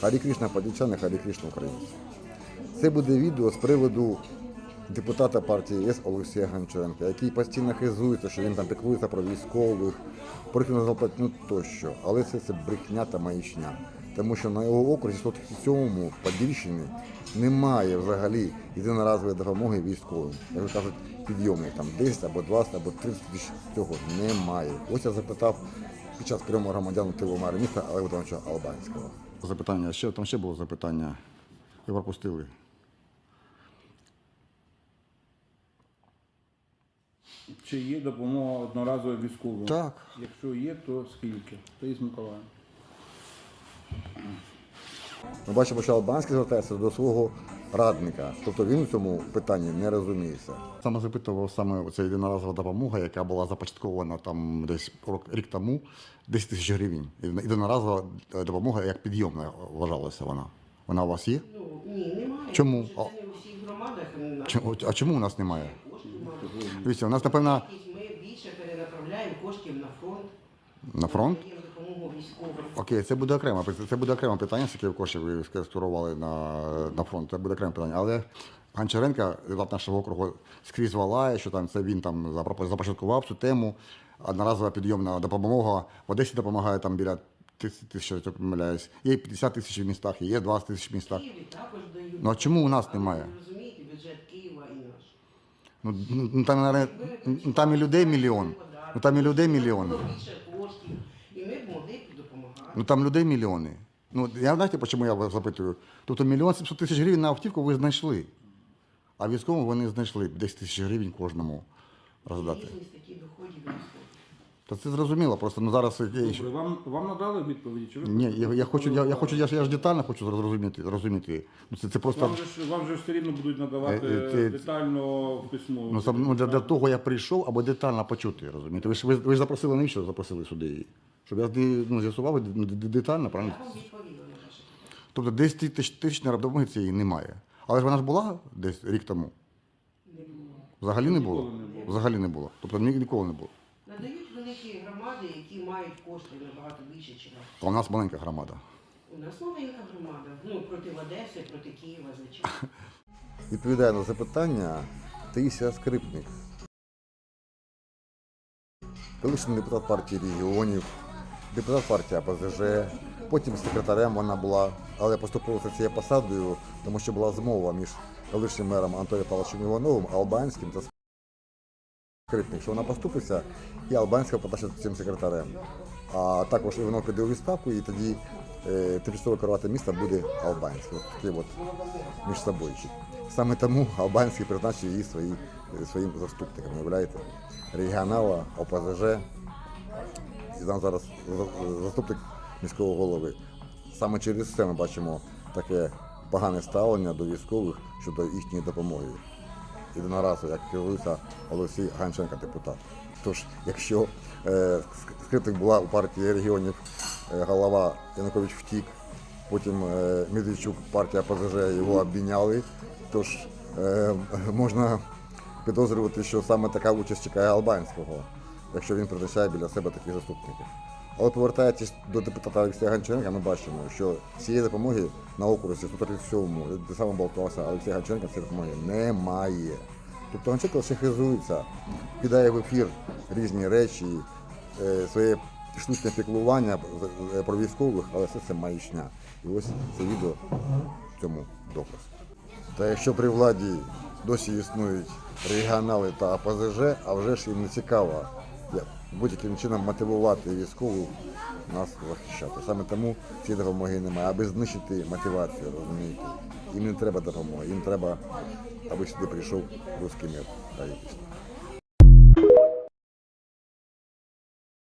Харі Кришна подільчани, Харі Кришна українці. Це буде відео з приводу депутата партії ЄС Олексія Гончаренка, який постійно хизується, що він там піклується про військових, про зарплатню тощо. Але це, це брехня та маячня. Тому що на його окрузі 137-му Подільщини немає взагалі єдиноразової допомоги військовим. Як кажуть, підйомних там 10 або 20 або 30 тисяч цього немає. Ось я запитав під час прийому громадян Тиломари міста Олега Албанського. Запитання, ще там ще було запитання. Ви пропустили. Чи є допомога одноразова військовим? Так. Якщо є, то скільки? Таїс Миколаєм. Ми бачимо, що Албанський звертається до свого радника. Тобто він у цьому питанні не розуміється. Саме запитував саме ця єдиноразова допомога, яка була започаткована там десь рок- рік тому, 10 тисяч гривень. Єдиноразова е, допомога як підйомна вважалася вона. Вона у вас є? Ну, ні, немає. Чому? Тому Це не у всіх громадах. Чому- А чому у нас немає? Коштів. Дивіться, у нас, напевно, Ми більше перенаправляємо коштів на фронт. на фронт. Даємо допомогу військовим. Окей, це буде окремо. Це буде окреме питання, скільки коштів ви скерували на, на фронт. Це буде окреме питання. Але Гончаренка, депутат нашого округу, скрізь валає, що там це він там започаткував цю тему. Одноразова підйомна допомога. В Одесі допомагає там біля 30 тисяч, я помиляюсь. Є 50 тисяч в містах, є 20 тисяч в містах. Києві також дають. Ну а чому у нас немає? Ви розумієте, бюджет Києва і наш. Ну, ну там, наверное, ну, там і людей мільйон. Ну там і людей мільйон. Більше коштів, Ну там людей мільйони. Ну я знаєте, чому я вас запитую? Тобто мільйон 700 тисяч гривень на автівку ви знайшли. А військовому вони знайшли 10 тисяч гривень кожному роздати. Та це зрозуміло, просто ну зараз я Добре, вам, вам надали відповіді? Чи ви ні, я, я хочу, я, я хочу, я, ж- я ж детально хочу зрозуміти, розуміти. Ну це, це просто Вам же, ж, вам же ж все рівно будуть надавати Е, е, ти- детально в письмо. ну, сам- ну, для, для того я прийшов, аби детально почути, розумієте. Ви ж ви, ви ж запросили навіщо запросили сюди її? Щоб я ну, з'ясував детально, правильно? Тобто 10 тисяч допомоги цієї немає. Але ж вона ж була десь рік тому. Не було. Взагалі не було? Взагалі не було. Тобто ні- ніколи не було. Надають великі громади, які мають кошти набагато більше, ніж. А у нас маленька громада. У нас маленька громада. Ну, проти Одеси, проти Києва, звичайно. Відповідає на запитання Таїсія Скрипник. Колишній депутат партії регіонів, депутат партії АПЗЖ, потім секретарем вона була, але поступилася цією посадою, тому що була змова між колишнім мером Антоном Павловичем Івановим, Албанським та Скрипник, що вона поступиться, і Албанська потащить цим секретарем. А також Іванов піде у відставку, і тоді е, тимчасово керувати міста буде Албанський. Такі от між собою. Саме тому Албанський призначив її свої, своїм заступником, уявляєте? Регіонала, ОПЗЖ, і там зараз заступник міського голови. Саме через це ми бачимо таке погане ставлення до військових щодо їхньої допомоги. Єдиноразово, як керується Олексій Ганченко, депутат. Тож, якщо е, Ск- скрипник була у партії регіонів е, голова Янукович втік, потім е, Медведчук, партія ПЗЖ його обміняли, тож е, можна підозрювати, що саме така участь чекає Албанського, якщо він призначає біля себе таких заступників. Але повертаючись до депутата Олексія Гончаренка, ми бачимо, що цієї допомоги на окрузі 137-му, де саме балотувався Олексій Гончаренко, цієї допомоги немає. Тобто Гончаренко лише хизується, кидає в ефір різні речі, е, своє штучне піклування про військових, але все це маячня. І ось це відео цьому доказ. Та якщо при владі досі існують регіонали та АПЗЖ, а вже ж їм не цікаво будь-яким чином мотивувати військову нас захищати. Саме тому цієї допомоги немає, аби знищити мотивацію, розумієте. Їм не треба допомоги, їм треба, аби сюди прийшов русський мир.